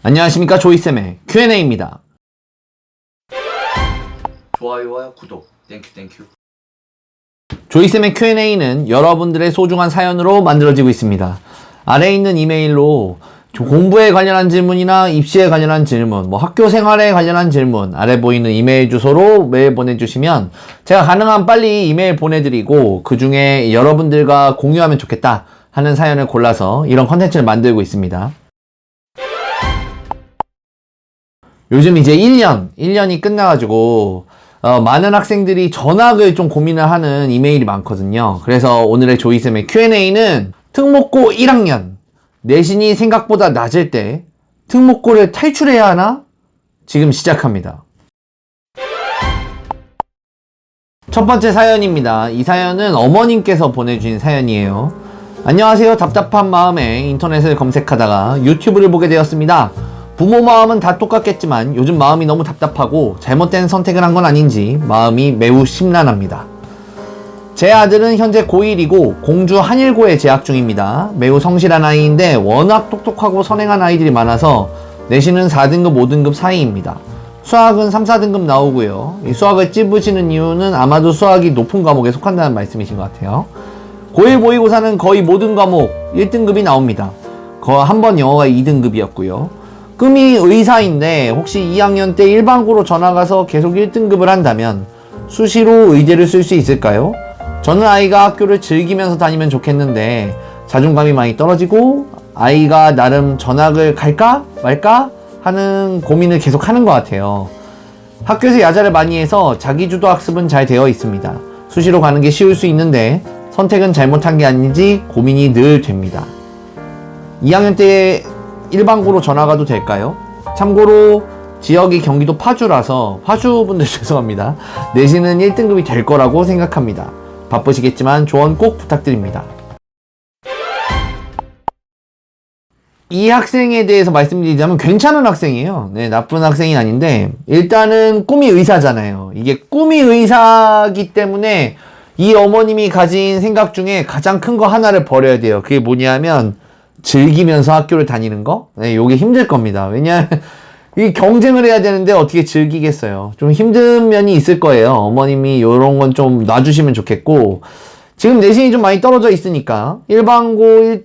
안녕하십니까 조이쌤의 Q&A입니다. 좋아요와 구독 땡큐 땡큐 조이쌤의 Q&A는 여러분들의 소중한 사연으로 만들어지고 있습니다. 아래에 있는 이메일로 저 공부에 관련한 질문이나 입시에 관련한 질문, 뭐 학교 생활에 관련한 질문, 아래 보이는 이메일 주소로 메일 보내주시면 제가 가능한 빨리 이메일 보내드리고 그 중에 여러분들과 공유하면 좋겠다 하는 사연을 골라서 이런 컨텐츠를 만들고 있습니다. 요즘 이제 1년, 1년이 끝나가지고, 어, 많은 학생들이 전학을 좀 고민을 하는 이메일이 많거든요. 그래서 오늘의 조이쌤의 Q&A는 특목고 1학년, 내신이 생각보다 낮을 때 특목고를 탈출해야 하나? 지금 시작합니다. 첫 번째 사연입니다. 이 사연은 어머님께서 보내주신 사연이에요. 안녕하세요. 답답한 마음에 인터넷을 검색하다가 유튜브를 보게 되었습니다. 부모 마음은 다 똑같겠지만 요즘 마음이 너무 답답하고 잘못된 선택을 한 건 아닌지 마음이 매우 심란합니다. 제 아들은 현재 고1이고 공주 한일고에 재학 중입니다. 매우 성실한 아이인데 워낙 똑똑하고 선행한 아이들이 많아서 내신은 4등급, 5등급 사이입니다. 수학은 3, 4등급 나오고요. 이 수학을 찝으시는 이유는 아마도 수학이 높은 과목에 속한다는 말씀이신 것 같아요. 고1 모의고사는 거의 모든 과목 1등급이 나옵니다. 거한번 영어가 2등급이었고요. 꿈이 의사인데 혹시 2학년 때 일반고로 전화가서 계속 1등급을 한다면 수시로 의대를 쓸 수 있을까요? 저는 아이가 학교를 즐기면서 다니면 좋겠는데 자존감이 많이 떨어지고 아이가 나름 전학을 갈까 말까 하는 고민을 계속 하는 것 같아요. 학교에서 야자를 많이 해서 자기주도 학습은 잘 되어 있습니다. 수시로 가는 게 쉬울 수 있는데 선택은 잘못한 게 아닌지 고민이 늘 됩니다. 2학년 때 일반고로 전화 가도 될까요? 참고로 지역이 경기도 파주라서 파주분들 죄송합니다. 내신은 1등급이 될 거라고 생각합니다. 바쁘시겠지만 조언 꼭 부탁드립니다. 이 학생에 대해서 말씀드리자면 괜찮은 학생이에요. 네, 나쁜 학생이 아닌데 일단은 꿈이 의사잖아요. 이게 꿈이 의사기 때문에 이 어머님이 가진 생각 중에 가장 큰 거 하나를 버려야 돼요. 그게 뭐냐면 즐기면서 학교를 다니는 거? 네, 요게 힘들 겁니다. 왜냐하면 이 경쟁을 해야 되는데 어떻게 즐기겠어요. 좀 힘든 면이 있을 거예요. 어머님이 요런 건 좀 놔주시면 좋겠고 지금 내신이 좀 많이 떨어져 있으니까 일반고 1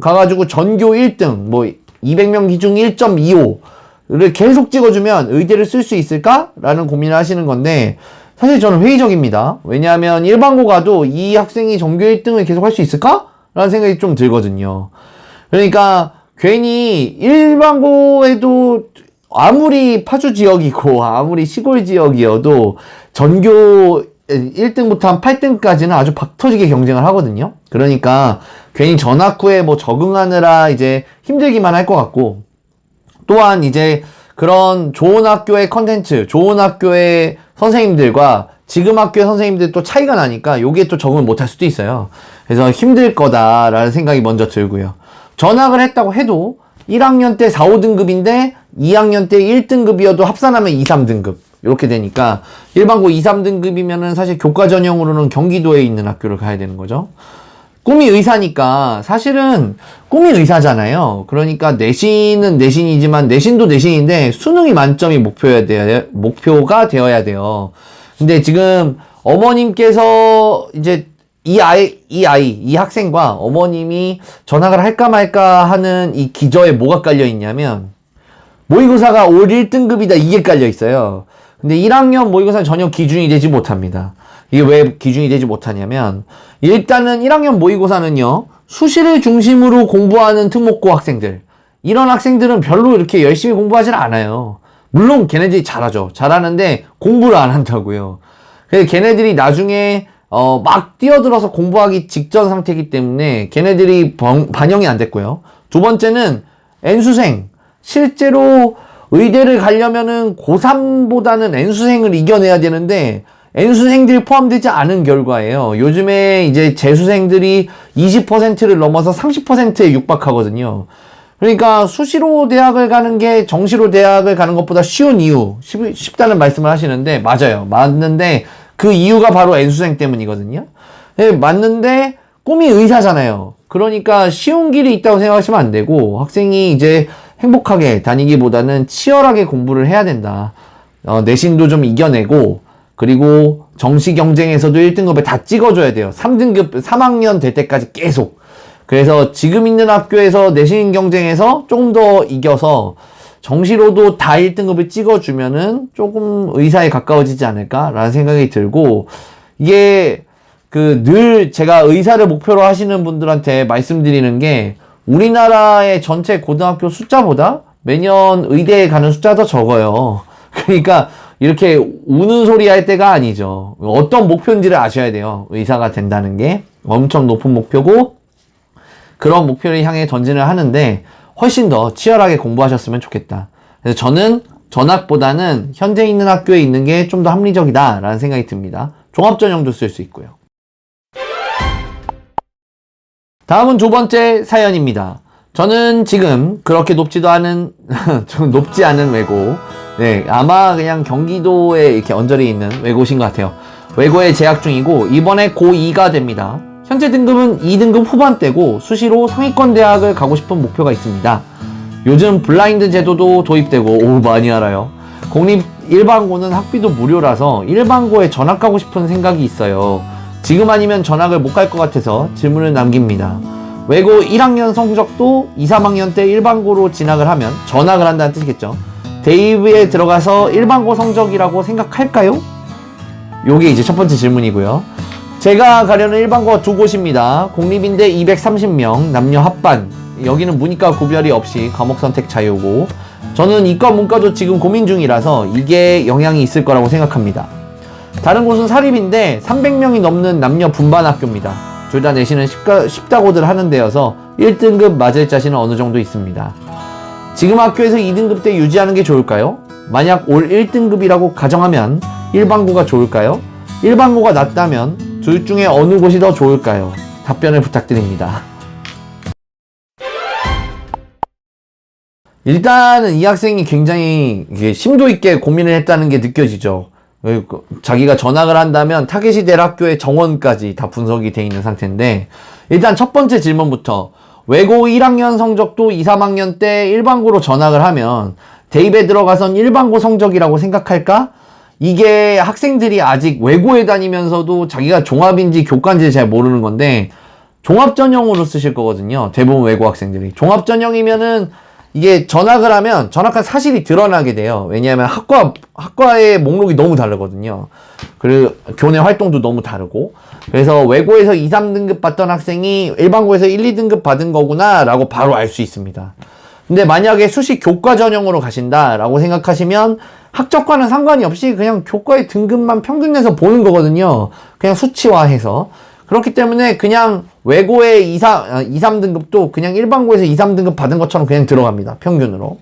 가가지고 전교 1등 뭐 200명 기중 1.25를 계속 찍어주면 의대를 쓸 수 있을까라는 고민을 하시는 건데 사실 저는 회의적입니다. 왜냐하면 일반고 가도 이 학생이 전교 1등을 계속 할 수 있을까? 라는 생각이 좀 들거든요. 그러니까 괜히 일반고에도 아무리 파주 지역이고 아무리 시골 지역이어도 전교 1등부터 한 8등까지는 아주 박터지게 경쟁을 하거든요. 그러니까 괜히 전학 후에 뭐 적응하느라 이제 힘들기만 할 것 같고 또한 이제 그런 좋은 학교의 컨텐츠, 좋은 학교의 선생님들과 지금 학교의 선생님들 또 차이가 나니까 요게 또 적응을 못할 수도 있어요. 그래서 힘들 거다라는 생각이 먼저 들고요. 전학을 했다고 해도 1학년 때 4, 5등급인데 2학년 때 1등급이어도 합산하면 2, 3등급. 이렇게 되니까 일반고 2, 3등급이면은 사실 교과 전형으로는 경기도에 있는 학교를 가야 되는 거죠. 꿈이 의사니까 사실은 꿈이 의사잖아요. 그러니까 내신은 내신이지만 내신도 내신인데 수능이 만점이 목표야 돼요. 목표가 되어야 돼요. 근데 지금 어머님께서 이제 이 아이, 이 아이, 이 학생과 어머님이 전학을 할까 말까 하는 이 기저에 뭐가 깔려 있냐면 모의고사가 올 1등급이다 이게 깔려 있어요. 근데 1학년 모의고사는 전혀 기준이 되지 못합니다. 이게 왜 기준이 되지 못하냐면 일단은 1학년 모의고사는요 수시를 중심으로 공부하는 특목고 학생들 이런 학생들은 별로 이렇게 열심히 공부하지 않아요. 물론 걔네들이 잘하죠. 잘하는데 공부를 안 한다고요. 그래서 걔네들이 나중에 어, 막 뛰어들어서 공부하기 직전 상태이기 때문에 걔네들이 번- 반영이 안 됐고요. 두 번째는 N수생. 실제로 의대를 가려면은 고3보다는 N수생을 이겨내야 되는데 N수생들이 포함되지 않은 결과예요. 요즘에 이제 재수생들이 20%를 넘어서 30%에 육박하거든요. 그러니까 수시로 대학을 가는 게 정시로 대학을 가는 것보다 쉬운 이유, 쉽, 쉽다는 말씀을 하시는데 맞아요. 맞는데 그 이유가 바로 N수생 때문이거든요. 예, 맞는데 꿈이 의사잖아요. 그러니까 쉬운 길이 있다고 생각하시면 안 되고 학생이 이제 행복하게 다니기보다는 치열하게 공부를 해야 된다. 어, 내신도 좀 이겨내고 그리고 정시 경쟁에서도 1등급을 다 찍어줘야 돼요. 3등급 3학년 될 때까지 계속. 그래서 지금 있는 학교에서 내신 경쟁에서 조금 더 이겨서 정시로도 다 1등급을 찍어주면은 조금 의사에 가까워지지 않을까라는 생각이 들고 이게 그 늘 제가 의사를 목표로 하시는 분들한테 말씀드리는 게 우리나라의 전체 고등학교 숫자보다 매년 의대에 가는 숫자가 더 적어요. 그러니까 이렇게 우는 소리 할 때가 아니죠. 어떤 목표인지를 아셔야 돼요. 의사가 된다는 게 엄청 높은 목표고 그런 목표를 향해 전진을 하는데 훨씬 더 치열하게 공부하셨으면 좋겠다. 그래서 저는 전학보다는 현재 있는 학교에 있는 게 좀 더 합리적이다라는 생각이 듭니다. 종합전형도 쓸 수 있고요. 다음은 두 번째 사연입니다. 저는 지금 그렇게 높지도 않은, 좀 높지 않은 외고, 네, 아마 그냥 경기도에 이렇게 언저리 있는 외고신 것 같아요. 외고에 재학 중이고, 이번에 고2가 됩니다. 현재 등급은 2등급 후반대고, 수시로 상위권 대학을 가고 싶은 목표가 있습니다. 요즘 블라인드 제도도 도입되고, 오, 많이 알아요. 공립 일반고는 학비도 무료라서 일반고에 전학 가고 싶은 생각이 있어요. 지금 아니면 전학을 못 갈 것 같아서 질문을 남깁니다. 외고 1학년 성적도 2, 3학년 때 일반고로 진학을 하면 전학을 한다는 뜻이겠죠. 대입에 들어가서 일반고 성적이라고 생각할까요? 요게 이제 첫 번째 질문이고요. 제가 가려는 일반고가 두 곳입니다. 공립인데 230명, 남녀 합반. 여기는 문이과 구별이 없이 과목 선택 자유고, 저는 이과 문과도 지금 고민 중이라서 이게 영향이 있을 거라고 생각합니다. 다른 곳은 사립인데 300명이 넘는 남녀 분반 학교입니다. 둘 다 내신은 쉽가, 쉽다고들 하는 데여서 1등급 맞을 자신은 어느 정도 있습니다. 지금 학교에서 2등급 때 유지하는 게 좋을까요? 만약 올 1등급이라고 가정하면 일반고가 좋을까요? 일반고가 낫다면 둘 중에 어느 곳이 더 좋을까요? 답변을 부탁드립니다. 일단은 이 학생이 굉장히 심도 있게 고민을 했다는 게 느껴지죠. 그 자기가 전학을 한다면 타겟이 될 학교의 정원까지 다 분석이 돼 있는 상태인데 일단 첫 번째 질문부터 외고 1학년 성적도 2, 3학년 때 일반고로 전학을 하면 대입에 들어가선 일반고 성적이라고 생각할까? 이게 학생들이 아직 외고에 다니면서도 자기가 종합인지 교과인지 잘 모르는 건데 종합 전형으로 쓰실 거거든요. 대부분 외고 학생들이. 종합 전형이면은 이게 전학을 하면 전학한 사실이 드러나게 돼요. 왜냐하면 학과 학과의 목록이 너무 다르거든요. 그리고 교내 활동도 너무 다르고. 그래서 외고에서 2, 3등급 받던 학생이 일반고에서 1, 2등급 받은 거구나라고 바로 알 수 있습니다. 근데 만약에 수시 교과 전형으로 가신다라고 생각하시면 학적과는 상관이 없이 그냥 교과의 등급만 평균 내서 보는 거거든요. 그냥 수치화해서. 그렇기 때문에 그냥 외고의 2, 3, 2, 3등급도 그냥 일반고에서 2, 3등급 받은 것처럼 그냥 들어갑니다. 평균으로.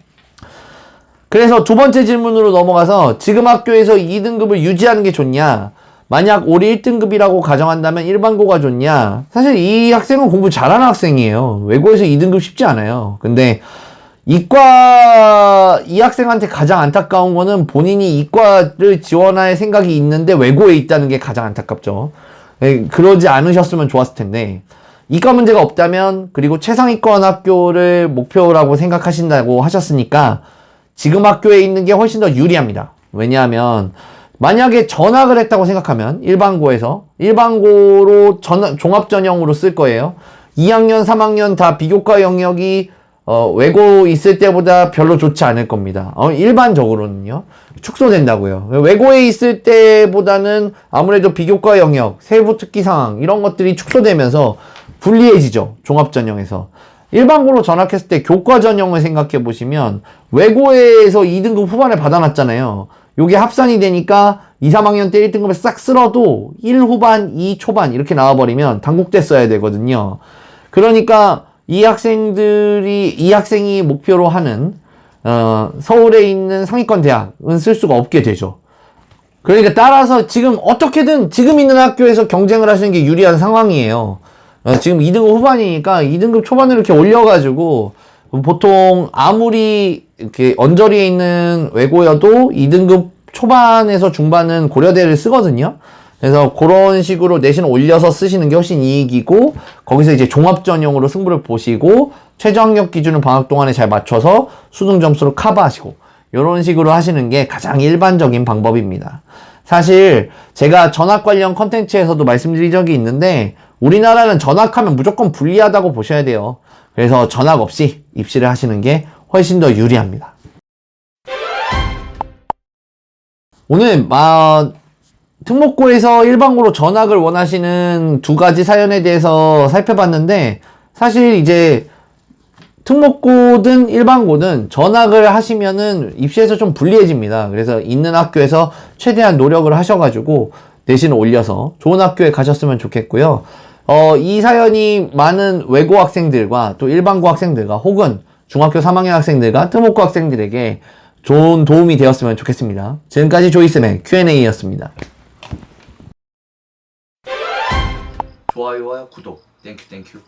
그래서 두 번째 질문으로 넘어가서 지금 학교에서 2등급을 유지하는 게 좋냐? 만약 올해 1등급이라고 가정한다면 일반고가 좋냐? 사실 이 학생은 공부 잘하는 학생이에요. 외고에서 2등급 쉽지 않아요. 근데 이과 이 학생한테 가장 안타까운 거는 본인이 이과를 지원할 생각이 있는데 외고에 있다는 게 가장 안타깝죠. 예, 그러지 않으셨으면 좋았을 텐데 이과 문제가 없다면 그리고 최상위권 학교를 목표라고 생각하신다고 하셨으니까 지금 학교에 있는 게 훨씬 더 유리합니다. 왜냐하면 만약에 전학을 했다고 생각하면 일반고에서 일반고로 전, 종합 전형으로 쓸 거예요. 2학년, 3학년 다 비교과 영역이 어, 외고 있을 때보다 별로 좋지 않을 겁니다. 어, 일반적으로는요. 축소된다고요. 외고에 있을 때보다는 아무래도 비교과 영역, 세부 특기 상황, 이런 것들이 축소되면서 불리해지죠. 종합 전형에서. 일반고로 전학했을 때 교과 전형을 생각해 보시면 외고에서 2등급 후반을 받아놨잖아요. 요게 합산이 되니까 2, 3학년 때 1등급을 싹 쓸어도 1 후반, 2 초반 이렇게 나와버리면 단국대 써야 되거든요. 그러니까 이 학생들이 이 학생이 목표로 하는 어, 서울에 있는 상위권 대학은 쓸 수가 없게 되죠. 그러니까 따라서 지금 어떻게든 지금 있는 학교에서 경쟁을 하시는 게 유리한 상황이에요. 어, 지금 2등급 후반이니까 2등급 초반으로 이렇게 올려가지고 보통 아무리 이렇게 언저리에 있는 외고여도 2등급 초반에서 중반은 고려대를 쓰거든요. 그래서 그런 식으로 내신 올려서 쓰시는 게 훨씬 이익이고 거기서 이제 종합 전형으로 승부를 보시고 최저 학력 기준을 방학 동안에 잘 맞춰서 수능 점수를 커버하시고 이런 식으로 하시는 게 가장 일반적인 방법입니다. 사실 제가 전학 관련 컨텐츠에서도 말씀드린 적이 있는데 우리나라는 전학하면 무조건 불리하다고 보셔야 돼요. 그래서 전학 없이 입시를 하시는 게 훨씬 더 유리합니다. 오늘 마 특목고에서 일반고로 전학을 원하시는 두 가지 사연에 대해서 살펴봤는데 사실 이제 특목고든 일반고든 전학을 하시면은 입시에서 좀 불리해집니다. 그래서 있는 학교에서 최대한 노력을 하셔가지고 내신을 올려서 좋은 학교에 가셨으면 좋겠고요. 어, 이 사연이 많은 외고 학생들과 또 일반고 학생들과 혹은 중학교 3학년 학생들과 특목고 학생들에게 좋은 도움이 되었으면 좋겠습니다. 지금까지 조이스의 Q&A였습니다. 좋아요와 구독. 땡큐 땡큐